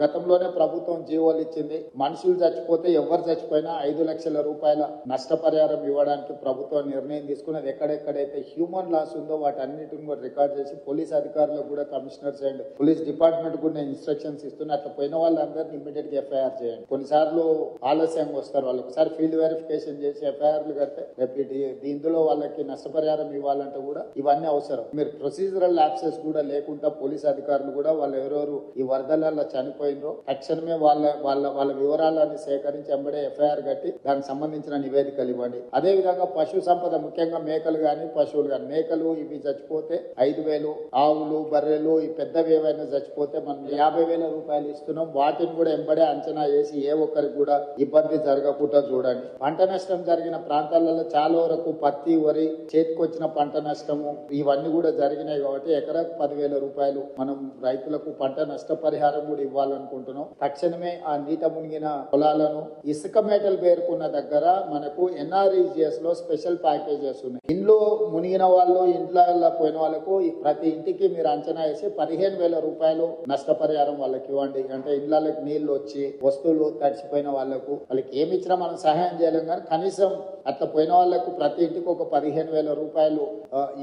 గతంలోనే ప్రభుత్వం జీవోలు ఇచ్చింది. మనుషులు చచ్చిపోతే ఎవరు చచ్చిపోయినా ఐదు లక్షల రూపాయల నష్టపరిహారం ఇవ్వడానికి ప్రభుత్వం నిర్ణయం తీసుకున్నది ఎక్కడెక్కడైతే హ్యూమన్ లాస్ ఉందో వాటి అన్నిటిని కూడా రికార్డ్ చేసి పోలీస్ అధికారులకు కూడా కమిషనర్స్ అండ్ పోలీస్ డిపార్ట్మెంట్ కూడా ఇన్స్ట్రక్షన్స్ ఇస్తున్నా. అట్లా పోయిన వాళ్ళందరినీ ఇమీడియట్గా ఎఫ్ఐఆర్ చేయండి. కొన్నిసార్లు ఆలస్యంగా వస్తారు. వాళ్ళు ఒకసారి ఫీల్డ్ వెరిఫికేషన్ చేసి ఎఫ్ఐఆర్లు కడితే రేపు దీంట్లో వాళ్ళకి నష్టపరిహారం ఇవ్వాలంటే కూడా ఇవన్నీ అవసరం. మీరు ప్రొసీజరల్ యాక్సెస్ కూడా లేకుండా పోలీస్ అధికారులు కూడా వాళ్ళు ఎవరెవరు ఈ వరదలలో చనిపోయినరో తక్షణమే వాళ్ళ వాళ్ళ వాళ్ళ వివరాలన్నీ సేకరించి ఎంబడే ఎఫ్ఐఆర్ కట్టి దానికి సంబంధించిన నివేదికలు ఇవ్వండి. అదే విధంగా పశు సంపద ముఖ్యంగా మేకలు గాని పశువులు గాని. మేకలు ఇవి చచ్చిపోతే ఐదు వేలు ఆవులు బర్రెలు ఈ పెద్దవి ఏవైనా చచ్చిపోతే మనం యాభై వేల రూపాయలు ఇస్తున్నాం. వాటిని కూడా ఎంబడే అంచనా వేసి ఏ ఒక్కరికి కూడా ఇబ్బంది జరగకుండా చూడండి. పంట నష్టం జరిగిన ప్రాంతాలలో చాలా వరకు పత్తి వరి చేతికొచ్చిన పంట నష్టము ఇవన్నీ కూడా జరిగినాయి కాబట్టి ఎకరాకు పదివేల రూపాయలు మనం రైతులకు పంట నష్టపరిహారం కూడా ఇవ్వాలనుకుంటున్నాం తక్షణమే ఆ నీట మునిగిన పొలాలను ఇసుక మేటలు పేర్కొన్న దగ్గర మనకు ఎన్ఆర్ఈజిఎస్లో స్పెషల్ ప్యాకేజెస్ ఉన్నాయి. ఇంట్లో మునిగిన వాళ్ళు ఇంట్లో పోయిన వాళ్ళకు ప్రతి ఇంటికి మీరు అంచనా వేసి పదిహేను వేల రూపాయలు నష్టపరిహారం వాళ్ళకి ఇవ్వండి. అంటే ఇళ్ళకి నీళ్ళు వచ్చి వస్తువులు తడిచిపోయిన వాళ్ళకు వాళ్ళకి ఏమి ఇచ్చినా మనం సహాయం చేయలేం కానీ కనీసం అట్లా పోయిన వాళ్ళకు ప్రతి ఇంటికి ఒక పదిహేను వేల రూపాయలు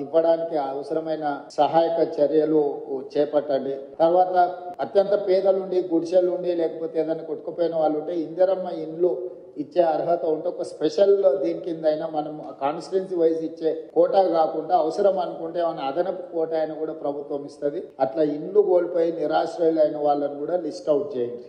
ఇవ్వడానికి అవసరమైన సహాయక చర్యలు చేపట్టండి. తర్వాత అత్యంత పేదలుండి గుడిసెలుండి లేకపోతే ఏదైనా కొట్టుకుపోయిన వాళ్ళు ఉంటే ఇందిరమ్మ ఇండ్లు ఇచ్చే అర్హత ఉంటే ఒక స్పెషల్ దీని కింద అయినా మనం కాన్స్టిట్యున్సీ వైజ్ ఇచ్చే కోటా కాకుండా అవసరం అనుకుంటే ఏమైనా అదనపు కోటా అయినా కూడా ప్రభుత్వం ఇస్తుంది. అట్లా ఇండ్లు కోల్పోయి నిరాశ్రయులైన వాళ్ళని కూడా లిస్ట్ అవుట్ చేయండి.